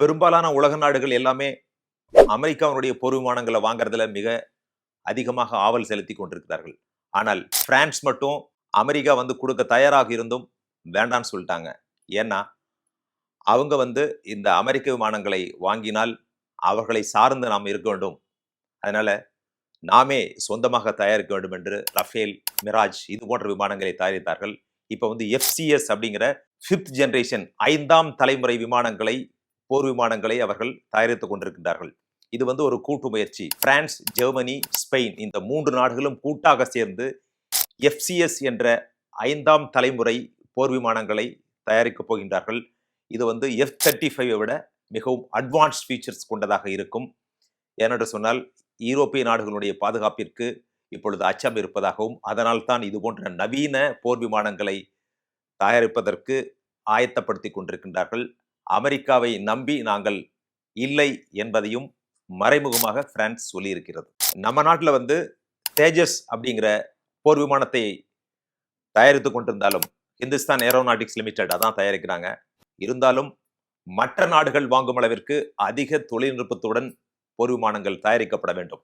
பெரும்பாலான உலக நாடுகள் எல்லாமே அமெரிக்காவினுடைய போர் விமானங்களை வாங்குறதுல மிக அதிகமாக ஆவல் செலுத்தி கொண்டிருக்கிறார்கள். ஆனால் பிரான்ஸ் மட்டும் அமெரிக்கா வந்து கொடுக்க தயாராக இருந்தும் வேண்டான்னு சொல்லிட்டாங்க. ஏன்னா அவங்க வந்து இந்த அமெரிக்க விமானங்களை வாங்கினால் அவர்களை சார்ந்து நாம் இருக்க வேண்டும். அதனால நாமே சொந்தமாக தயாரிக்க வேண்டும் என்று ரஃபேல் மிராஜ் இது போன்ற விமானங்களை தயாரித்தார்கள். இப்போ வந்து எஃப்சிஎஸ் அப்படிங்கிற ஃபிஃப்த் ஜென்ரேஷன் ஐந்தாம் தலைமுறை விமானங்களை போர் விமானங்களை அவர்கள் தயாரித்துக் கொண்டிருக்கின்றார்கள். இது வந்து ஒரு கூட்டு முயற்சி. பிரான்ஸ் ஜெர்மனி ஸ்பெயின் இந்த மூன்று நாடுகளும் கூட்டாக சேர்ந்து எஃப்சிஎஸ் என்ற ஐந்தாம் தலைமுறை போர் விமானங்களை தயாரிக்கப் போகின்றார்கள். இது வந்து எஃப் தேர்ட்டி ஃபைவை விட மிகவும் அட்வான்ஸ் ஃபீச்சர்ஸ் கொண்டதாக இருக்கும். ஏனென்று சொன்னால் ஈரோப்பிய நாடுகளுடைய பாதுகாப்பிற்கு இப்பொழுது அச்சம் இருப்பதாகவும் அதனால் தான் இது போன்ற நவீன போர் விமானங்களை தயாரிப்பதற்கு ஆயத்தப்படுத்தி கொண்டிருக்கின்றார்கள். அமெரிக்காவை நம்பி நாங்கள் இல்லை என்பதையும் மறைமுகமாக பிரான்ஸ் சொல்லியிருக்கிறது. நம்ம நாட்டில் வந்து தேஜஸ் அப்படிங்கிற போர் விமானத்தை தயாரித்து கொண்டிருந்தாலும் இந்துஸ்தான் ஏரோநாட்டிக்ஸ் லிமிடெட் அதான் தயாரிக்கிறாங்க. இருந்தாலும் மற்ற நாடுகள் வாங்கும் அளவிற்கு அதிக தொழில்நுட்பத்துடன் போர் விமானங்கள் தயாரிக்கப்பட வேண்டும்.